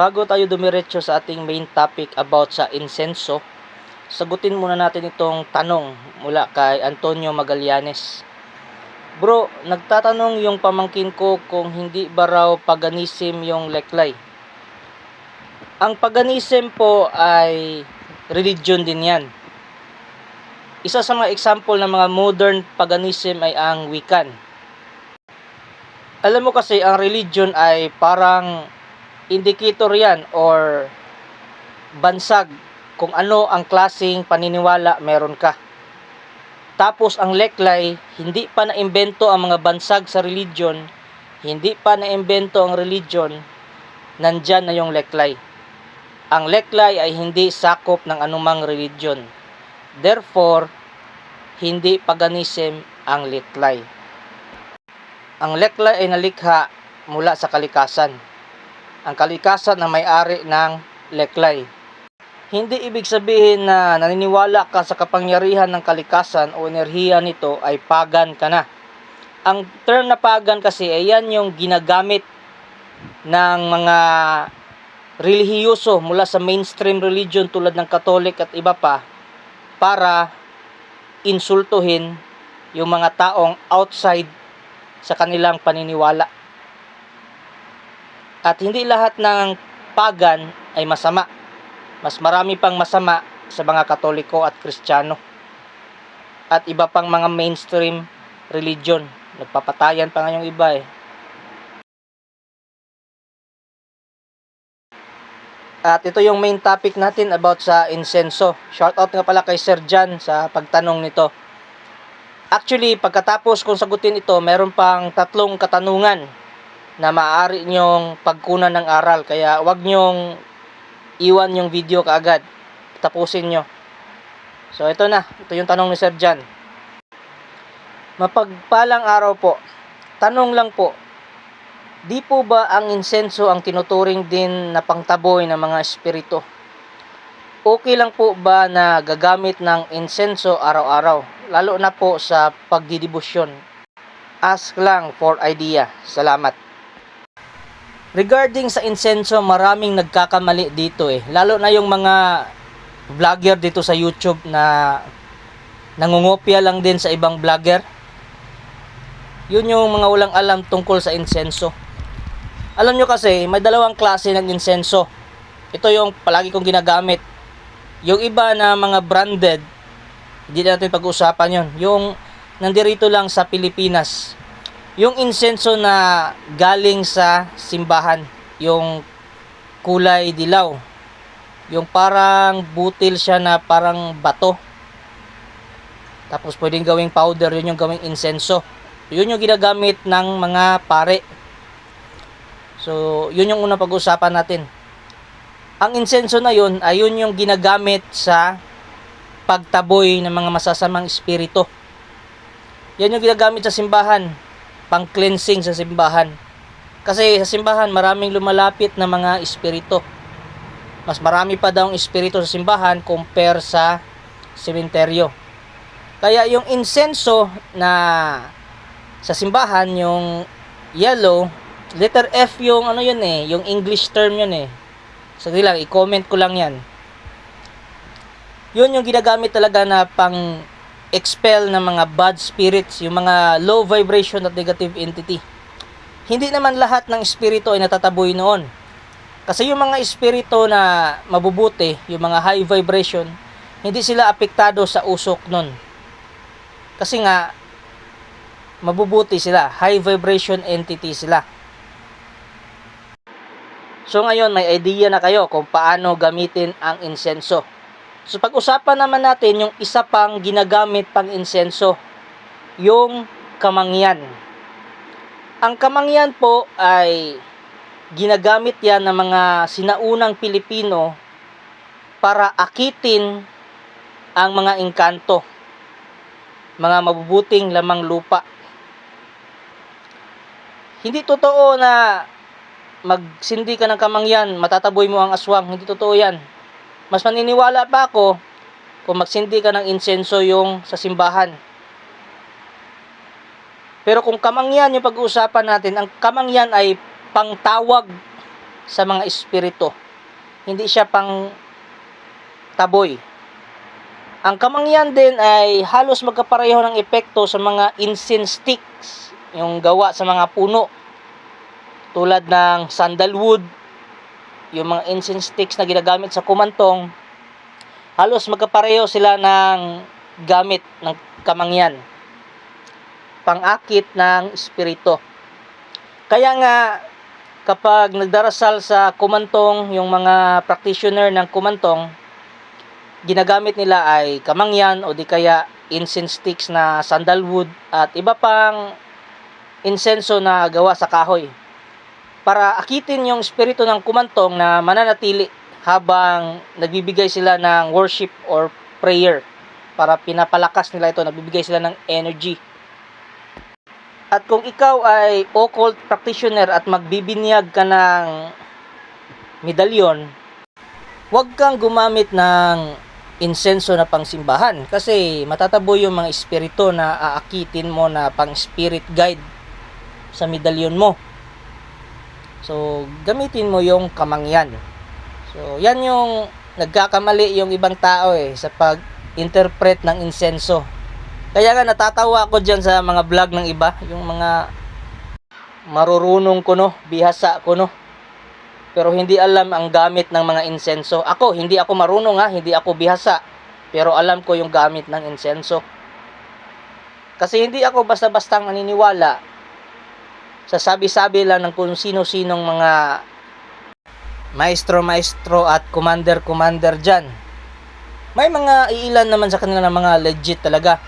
Bago tayo dumiretso sa ating main topic about sa insenso, sagutin muna natin itong tanong mula kay Antonio Magallanes. Bro, nagtatanong yung pamangkin ko kung hindi ba raw paganism yung leklay. Ang paganism po ay religion din yan. Isa sa mga example ng mga modern paganism ay ang Wiccan. Alam mo kasi ang religion ay parang indicator yan or bansag kung ano ang klasing paniniwala meron ka. Tapos ang leklay, hindi pa na-imbento ang mga bansag sa religion, hindi pa na-imbento ang religion, nandyan na yung leklay. Ang leklay ay hindi sakop ng anumang religion. Therefore, hindi paganism ang leklay. Ang leklay ay nalikha mula sa kalikasan ang kalikasan na may-ari ng leklay. Hindi ibig sabihin na naniniwala ka sa kapangyarihan ng kalikasan o enerhiya nito ay pagan ka na. Ang term na pagan kasi ay yan yung ginagamit ng mga relihiyoso mula sa mainstream religion tulad ng Katolik at iba pa para insultuhin yung mga taong outside sa kanilang paniniwala. At hindi lahat ng pagan ay masama. Mas marami pang masama sa mga Katoliko at Kristiyano. At iba pang mga mainstream religion. Nagpapatayan pa nga yung iba eh. At ito yung main topic natin about sa insenso. Shout out nga pala kay Sir Jan sa pagtanong nito. Actually, pagkatapos kong sagutin ito, meron pang tatlong katanungan na maaari nyong pagkunan ng aral. Kaya wag nyong iwan yung video kaagad. Tapusin nyo. So ito na. Ito yung tanong ni Sir Jan. Mapagpalang araw po. Tanong lang po. Di po ba ang insenso ang tinuturing din na pangtaboy ng mga espiritu? Okay lang po ba na gagamit ng insenso araw-araw? Lalo na po sa pagdidibusyon. Ask lang for idea. Salamat. Regarding sa insenso, maraming nagkakamali dito eh. Lalo na yung mga vlogger dito sa YouTube na nangungopia lang din sa ibang vlogger. Yun yung mga walang alam tungkol sa insenso. Alam nyo kasi, may dalawang klase ng insenso. Ito yung palagi kong ginagamit. Yung iba na mga branded, hindi natin pag-usapan yon. Yung nandirito lang sa Pilipinas yung insenso na galing sa simbahan, yung kulay dilaw. Yung parang butil siya na parang bato. Tapos pwedeng gawing powder, yun yung gawing insenso. Yun yung ginagamit ng mga pare. So, yun yung unang pag-usapan natin. Ang insenso na yun ay yun yung ginagamit sa pagtaboy ng mga masasamang espiritu. Yan yung ginagamit sa simbahan pang cleansing sa simbahan. Kasi sa simbahan maraming lumalapit na mga espiritu. Mas marami pa daw ang espiritu sa simbahan compare sa sementeryo. Kaya yung insenso na sa simbahan yung yellow, letter F yung ano yun eh, yung English term yun eh. Sagli lang, i-comment ko lang yan. Yun yung ginagamit talaga na pang expel ng mga bad spirits, yung mga low vibration at negative entity. Hindi naman lahat ng espiritu ay natataboy noon. Kasi yung mga espiritu na mabubuti, yung mga high vibration, hindi sila apektado sa usok nun. Kasi nga, mabubuti sila. High vibration entity sila. So ngayon, may idea na kayo kung paano gamitin ang insenso. So pag-usapan naman natin yung isa pang ginagamit pang insenso, yung kamangyan. Ang kamangyan po ay ginagamit yan ng mga sinaunang Pilipino para akitin ang mga engkanto, mga mabubuting lamang lupa. Hindi totoo na magsindi ka ng kamangyan, matataboy mo ang aswang. Hindi totoo yan. Mas maniniwala pa ako kung magsindi ka ng insenso yung sa simbahan. Pero kung kamangyan yung pag-uusapan natin, ang kamangyan ay pangtawag sa mga espiritu. Hindi siya pang taboy. Ang kamangyan din ay halos magkapareho ng epekto sa mga incense sticks, yung gawa sa mga puno. Tulad ng sandalwood, yung mga incense sticks na ginagamit sa kumantong, halos magkapareho sila ng gamit ng kamangyan. Pangakit ng espiritu. Kaya nga, kapag nagdarasal sa kumantong, yung mga practitioner ng kumantong, ginagamit nila ay kamangyan o di kaya incense sticks na sandalwood at iba pang insenso na gawa sa kahoy para akitin yung espiritu ng kumantong na mananatili habang nagbibigay sila ng worship or prayer para pinapalakas nila ito, nagbibigay sila ng energy. At kung ikaw ay occult practitioner at magbibinyag ka ng medalyon, huwag kang gumamit ng insenso na pangsimbahan kasi matataboy yung mga espiritu na aakitin mo na pang spirit guide sa medalyon mo. So, gamitin mo yung kamangyan. So, yan yung nagkakamali yung ibang tao eh sa pag-interpret ng insenso. Kaya nga natatawa ako dyan sa mga vlog ng iba, yung mga marurunong ko no, bihasa ko no. Pero hindi alam ang gamit ng mga insenso. Ako, hindi ako marunong ha, hindi ako bihasa. Pero alam ko yung gamit ng insenso. Kasi hindi ako basta-bastang naniniwala sa sabi-sabi lang ng kung sino-sinong mga maestro-maestro at commander-commander dyan. May mga iilan naman sa kanila ng mga legit talaga.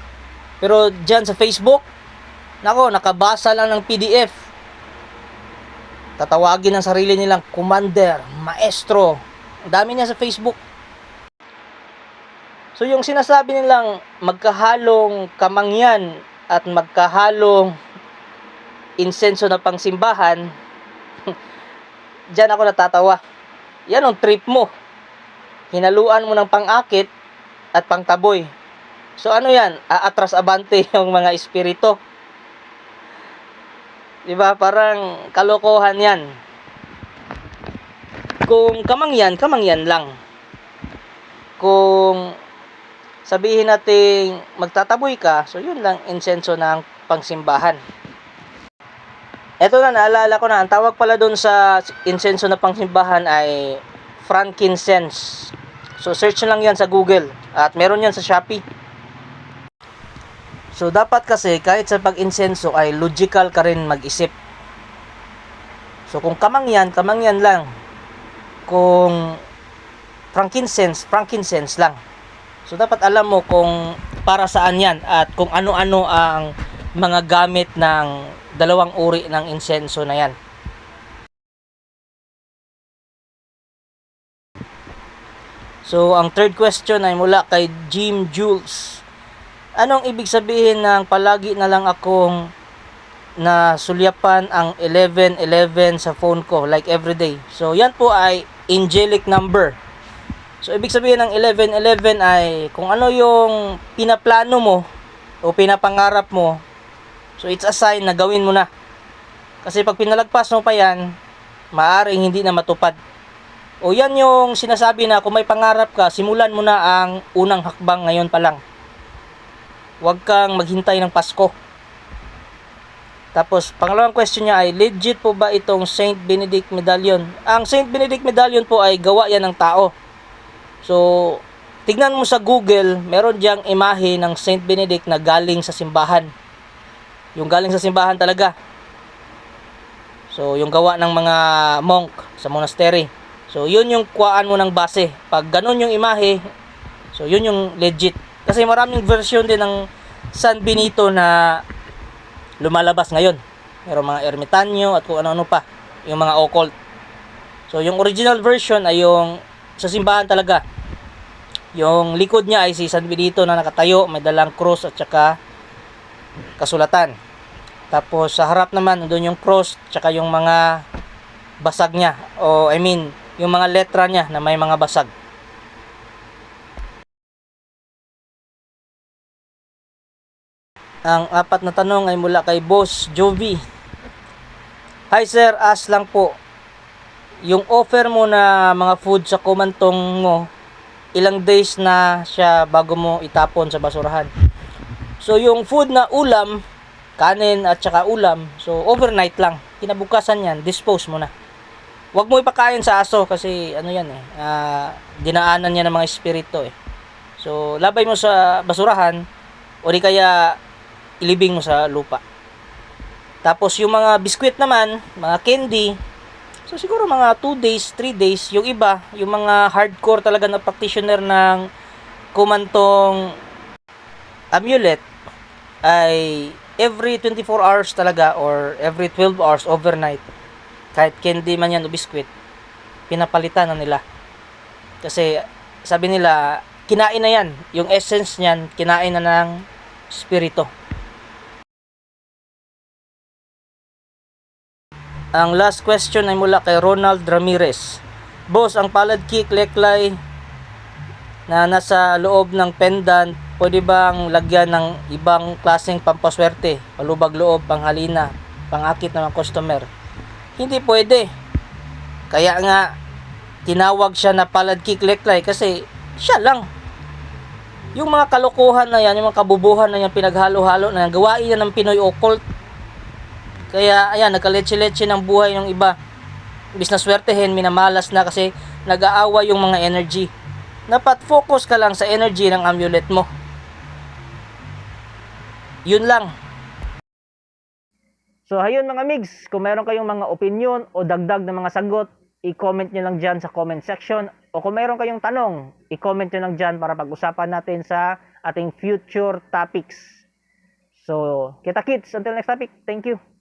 Pero dyan sa Facebook, nako, nakabasa lang ng PDF. Tatawagin ang sarili nilang commander, maestro. Ang dami niya sa Facebook. So yung sinasabi nilang magkahalong kamangyan at magkahalong insenso na pangsimbahan, diyan ako natatawa. Yan ang trip mo. Hinaluan mo ng pangakit at pangtaboy. So ano yan? Aatras abante yung mga espiritu. 'Di ba? Parang kalokohan 'yan. Kung kamangyan, kamangyan lang. Kung sabihin nating magtataboy ka, so yun lang insenso ng pangsimbahan. Ito na, naalala ko na, ang tawag pala doon sa insenso na pangsimbahan ay frankincense. So, search lang yan sa Google. At meron yan sa Shopee. So, dapat kasi, kahit sa pag-insenso ay logical ka rin mag-isip. So, kung kamangyan, kamangyan lang. Kung frankincense, frankincense lang. So, dapat alam mo kung para saan yan at kung ano-ano ang mga gamit ng dalawang uri ng insenso na yan. So, ang third question ay mula kay Jim Jules. Anong ibig sabihin ng palagi na lang akong na sulyapan ang 1111 sa phone ko like everyday. So, yan po ay angelic number. So, ibig sabihin ng 1111 ay kung ano yung pinaplano mo o pinapangarap mo So it's a sign na gawin mo na. Kasi pag pinalagpas mo pa yan, maaring hindi na matupad. O yan yung sinasabi na kung may pangarap ka, simulan mo na ang unang hakbang ngayon pa lang. Huwag kang maghintay ng Pasko. Tapos, pangalawang question niya ay, legit po ba itong Saint Benedict Medallion? Ang Saint Benedict Medallion po ay gawa yan ng tao. So, tignan mo sa Google, meron diyang imahe ng Saint Benedict na galing sa simbahan. Yung galing sa simbahan talaga. So, yung gawa ng mga monk sa monastery. So, yun yung kuhaan mo ng base. Pag ganun yung imahe, so yun yung legit. Kasi maraming version din ng San Benito na lumalabas ngayon. Meron mga ermitanyo at kung ano-ano pa. Yung mga occult. So, yung original version ay yung sa simbahan talaga. Yung likod niya ay si San Benito na nakatayo, may dalang cross at saka kasulatan. Tapos sa harap naman, doon yung cross, tsaka yung mga basag niya. O I mean, yung mga letra niya na may mga basag. Ang apat na tanong ay mula kay Boss Jovi. Hi sir, as lang po. Yung offer mo na mga food sa kumantong mo, ilang days na siya bago mo itapon sa basurahan. So yung food na ulam, kanin at saka ulam, so overnight lang. Kinabukasan yan, dispose mo na. Huwag mo ipakain sa aso kasi ano yan eh, ah, dinaanan niya ng mga espiritu eh. So labay mo sa basurahan o di kaya ilibing mo sa lupa. Tapos yung mga biskwit naman, mga candy, so siguro mga 2 days, 3 days, yung iba, yung mga hardcore talaga na practitioner ng kumantong amulet ay every 24 hours talaga or every 12 hours overnight kahit candy man yan o biskwit pinapalitan na nila. Kasi sabi nila kinain na yan. Yung essence niyan kinain na ng spirito. Ang last question ay mula kay Ronald Ramirez. Boss ang palad kick leklay na nasa loob ng pendant, pwede bang lagyan ng ibang klaseng pampaswerte, palubag loob, panghalina, pangakit ng mga customer? Hindi pwede. Kaya nga, tinawag siya na palad kick leklay kasi siya lang. Yung mga kalokohan na yan, yung mga kabubuhan na yan, pinaghalo-halo na yan, gawain yan ng Pinoy occult. Kaya, ayan, nagkaletse-letse ng buhay ng iba. Imbis na minamalas na kasi nag-aawa yung mga energy dapat focus ka lang sa energy ng amulet mo. Yun lang. So ayun mga migs, kung meron kayong mga opinion o dagdag na mga sagot, i-comment nyo lang dyan sa comment section. O kung meron kayong tanong, i-comment nyo lang dyan para pag-usapan natin sa ating future topics. So, kita kits, until next topic, thank you.